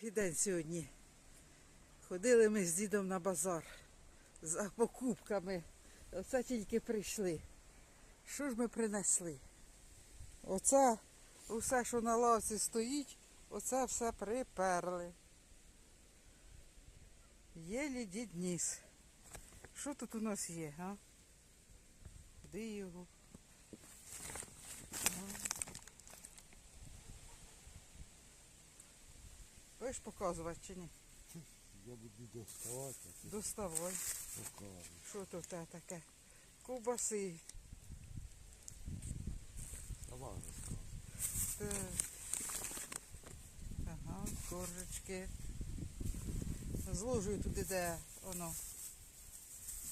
Довгий день сьогодні. Ходили ми з дідом на базар за покупками. Оце тільки прийшли. Що ж ми принесли? Оце усе, що на лавці стоїть, оце все приперли. Єлі дід ніс. Що тут у нас є, а? Де його? Будеш показувати чи ні? Я буду доставати, а ти Доставай. покажеш. Що тут те таке? Ковбаси. Давай розказуй. Так. Ага, коржечки. Зложую туди, де воно.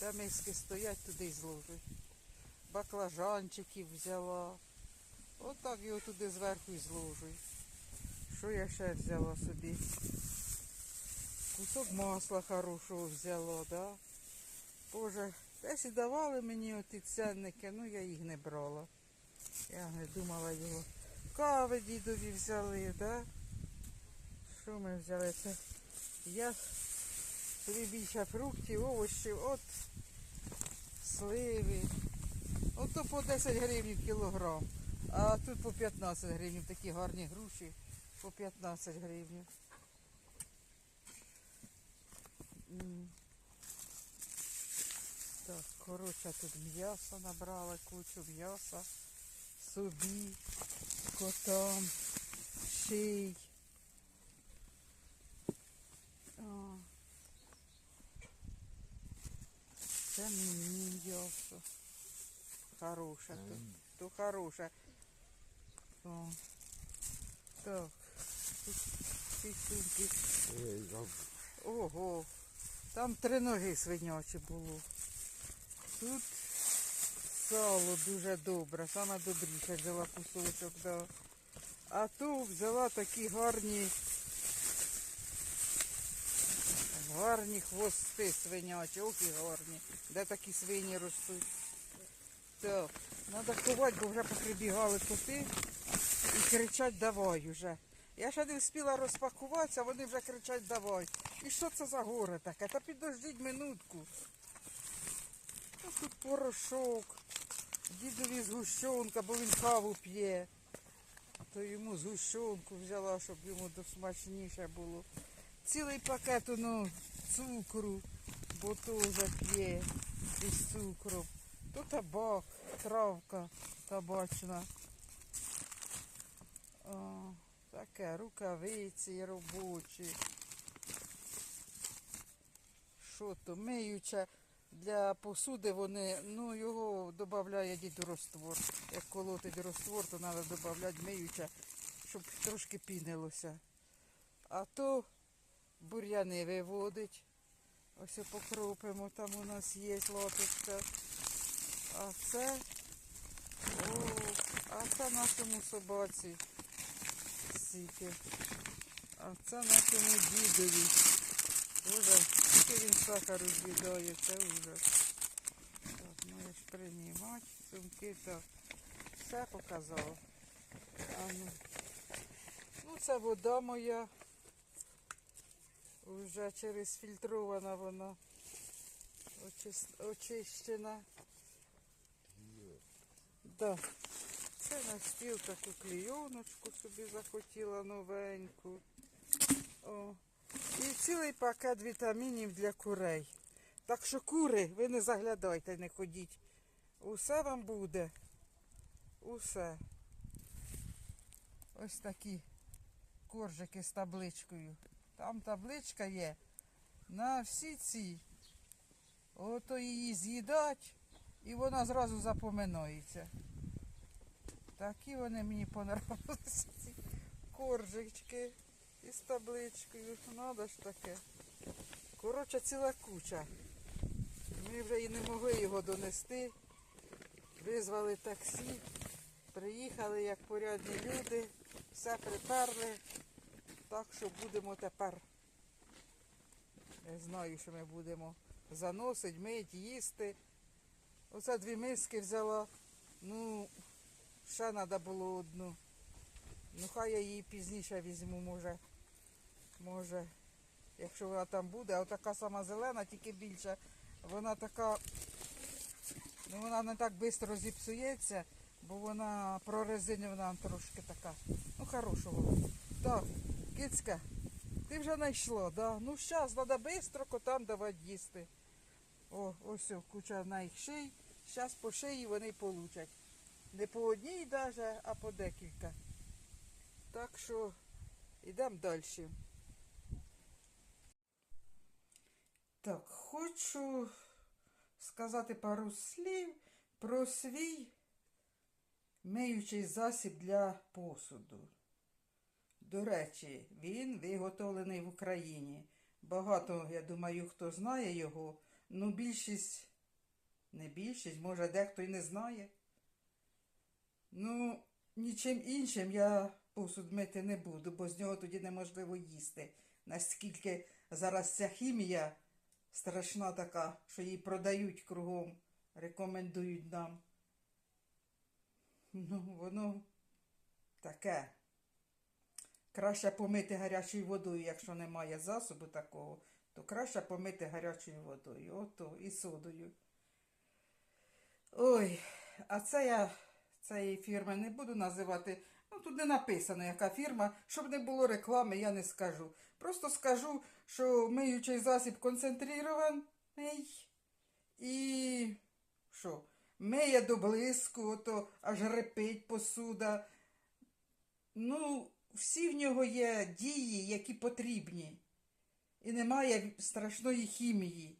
Де миски стоять, туди й зложую. Баклажанчиків взяла. Отак його туди зверху і зложую. Що я ще взяла собі? Кусок масла хорошого взяла, да? Боже, десь і давали мені оті ценники, ну я їх не брала. Я не думала його. Кави дідові взяли, да? Що ми взяли? Це я собі більше фруктів, овочів, от сливи. Ото по 10 гривень кілограм. А тут по 15 гривень такі гарні груші. По 15 гривень. Так, коротше, тут м'ясо набрала, кучу м'яса. Собі, котам, ший. О. Це мені м'ясо. Хороше тут. То хороше. О. Так. Заб- Ого. Там три ноги свинячі було. Тут сало дуже добре, саме добріше взяла кусочок, да. А тут взяла такі гарні, гарні хвости свинячі, ох і гарні. Де такі свині ростуть. Так, треба ховати, бо вже поприбігали коти і кричать давай уже. Я ще не встигла розпакуватися, вони вже кричать давай. І що це за горе таке? Та підождіть минутку. Ось тут порошок, дідові згущенка, бо він каву п'є. То йому згущенку взяла, щоб йому досмачніше було. Цілий пакет ну, цукру, бо теж п'є із цукром. То табак, травка табачна. Таке, рукавиці робочі. Що то, миюче для посуди вони, ну його додає діду роствор. Як колотить роствор, то треба додати миюче, щоб трошки пінилося. А то бур'яни виводить. Ось покропимо, там у нас є лоточка. А це, о, а це нашому собаці стільки. А це нашому дідові. Боже, скільки він сахару з'їдає, це ужас. Так, маєш приймати сумки, так. Все показав. А ну. ну, це вода моя. Уже через фільтрована вона. Очищена. Да. Це на стіл таку клійоночку собі захотіла новеньку. О. І цілий пакет вітамінів для курей. Так що кури, ви не заглядайте, не ходіть. Усе вам буде. Усе. Ось такі коржики з табличкою. Там табличка є на всі ці. Ото її з'їдать, і вона зразу запоминається. Такі вони мені понравилися, ці коржички із табличкою. Надо ж таке. Коротше, ціла куча. Ми вже і не могли його донести. Визвали таксі, приїхали як порядні люди, все приперли. Так що будемо тепер. Я знаю, що ми будемо заносити, мити, їсти. Оце дві миски взяла. Ну, ще треба було одну. Ну хай я її пізніше візьму, може. Може, якщо вона там буде, а така сама зелена, тільки більша, вона така, ну вона не так швидко зіпсується, бо вона прорезинена трошки така. Ну, хорошого. Так, кицька, ти вже знайшла, да? Ну, зараз треба швидко котам давати їсти. О, ось куча на їх ший. Зараз по шиї вони получать. Не по одній даже, а по декілька. Так що йдемо далі. Так, хочу сказати пару слів про свій миючий засіб для посуду. До речі, він виготовлений в Україні. Багато, я думаю, хто знає його, ну більшість, не більшість, може дехто й не знає. Ну, нічим іншим я посуд мити не буду, бо з нього тоді неможливо їсти. Наскільки зараз ця хімія страшна така, що її продають кругом, рекомендують нам. Ну, воно таке. Краще помити гарячою водою, якщо немає засобу такого, то краще помити гарячою водою. Ото і содою. Ой, а це я цієї фірми не буду називати. Ну, тут не написано, яка фірма. Щоб не було реклами, я не скажу. Просто скажу, що миючий засіб концентрований і що? Миє до блиску, ото аж репить посуда. Ну, всі в нього є дії, які потрібні. І немає страшної хімії.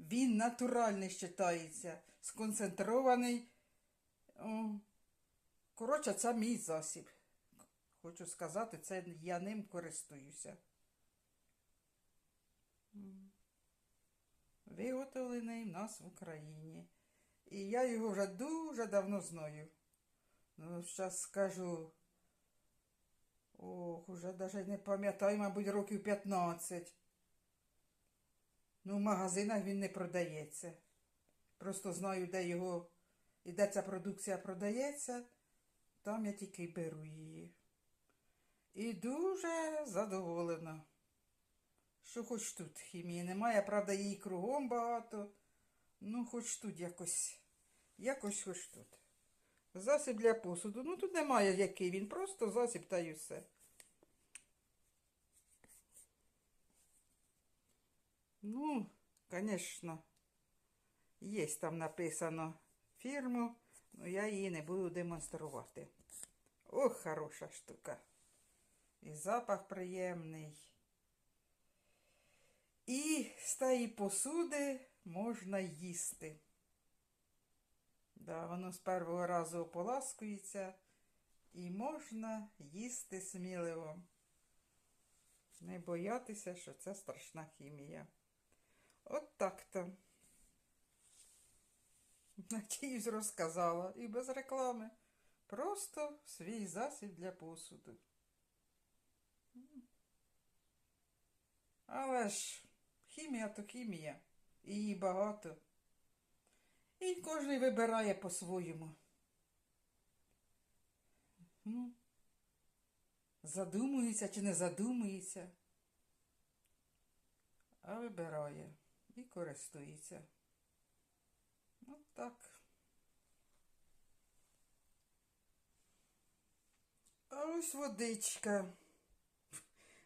Він натуральний вважається, сконцентрований. Коротше, це мій засіб. Хочу сказати, це я ним користуюся. Виготовлений в нас в Україні. І я його вже дуже давно знаю. Ну, зараз скажу. Ох, уже навіть не пам'ятаю, мабуть, років 15. Ну, в магазинах він не продається. Просто знаю, де його і де ця продукція продається, там я тільки беру її. І дуже задоволена, що хоч тут хімії немає, правда, її кругом багато. Ну, хоч тут якось, якось хоч тут. Засіб для посуду. Ну, тут немає який він, просто засіб та й усе. Ну, звісно, є там написано фірму, але я її не буду демонструвати. Ох, хороша штука. І запах приємний. І з тієї посуди можна їсти. Да, воно з першого разу ополаскується і можна їсти сміливо. Не боятися, що це страшна хімія. От так-то. Надіюсь, розказала і без реклами. Просто свій засіб для посуду. Але ж хімія то хімія. І її багато. І кожен вибирає по-своєму. Задумується чи не задумується, а вибирає і користується. От так. А ось водичка.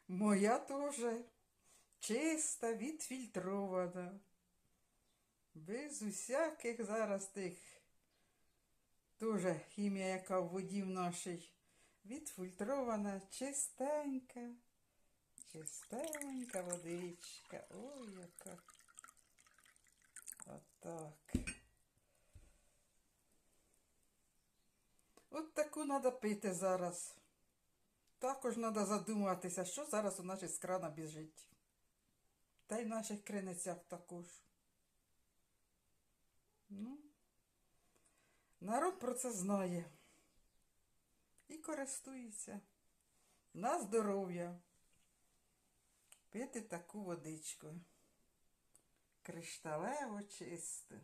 Моя теж чиста, відфільтрована. Без усяких зараз тих. Тоже хімія, яка в воді в нашій. Відфільтрована, чистенька. Чистенька водичка. Ой, яка. Отак. От таку треба пити зараз. Також треба задуматися, що зараз у наших з крана біжить. Та й в наших криницях також. Ну, народ про це знає. І користується. На здоров'я. Пити таку водичку. Кришталево чисту.